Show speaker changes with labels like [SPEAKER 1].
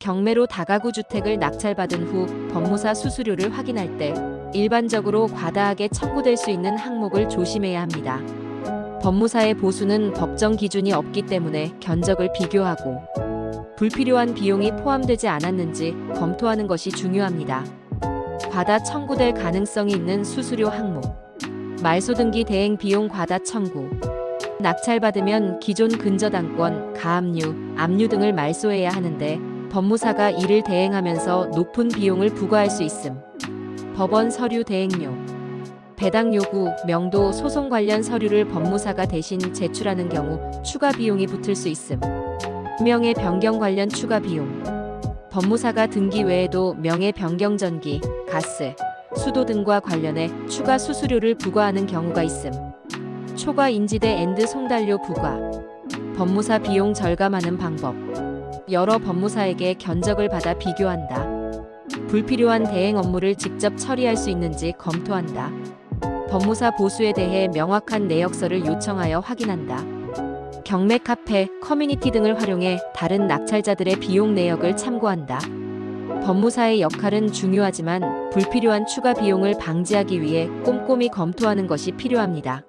[SPEAKER 1] 경매로 다가구 주택을 낙찰받은 후 법무사 수수료를 확인할 때 일반적으로 과다하게 청구될 수 있는 항목을 조심해야 합니다. 법무사의 보수는 법정 기준이 없기 때문에 견적을 비교하고 불필요한 비용이 포함되지 않았는지 검토하는 것이 중요합니다. 과다 청구될 가능성이 있는 수수료 항목, 말소 등기 대행 비용 과다 청구, 낙찰받으면 기존 근저당권, 가압류, 압류 등을 말소해야 하는데 법무사가 이를 대행하면서 높은 비용을 부과할 수 있음. 법원 서류 대행료, 배당 요구, 명도, 소송 관련 서류를 법무사가 대신 제출하는 경우 추가 비용이 붙을 수 있음. 명예 변경 관련 추가 비용. 법무사가 등기 외에도 명예 변경 전기, 가스, 수도 등과 관련해 추가 수수료를 부과하는 경우가 있음. 초과 인지대 앤드 송달료 부과. 법무사 비용 절감하는 방법. 여러 법무사에게 견적을 받아 비교한다. 불필요한 대행 업무를 직접 처리할 수 있는지 검토한다. 법무사 보수에 대해 명확한 내역서를 요청하여 확인한다. 경매 카페, 커뮤니티 등을 활용해 다른 낙찰자들의 비용 내역을 참고한다. 법무사의 역할은 중요하지만 불필요한 추가 비용을 방지하기 위해 꼼꼼히 검토하는 것이 필요합니다.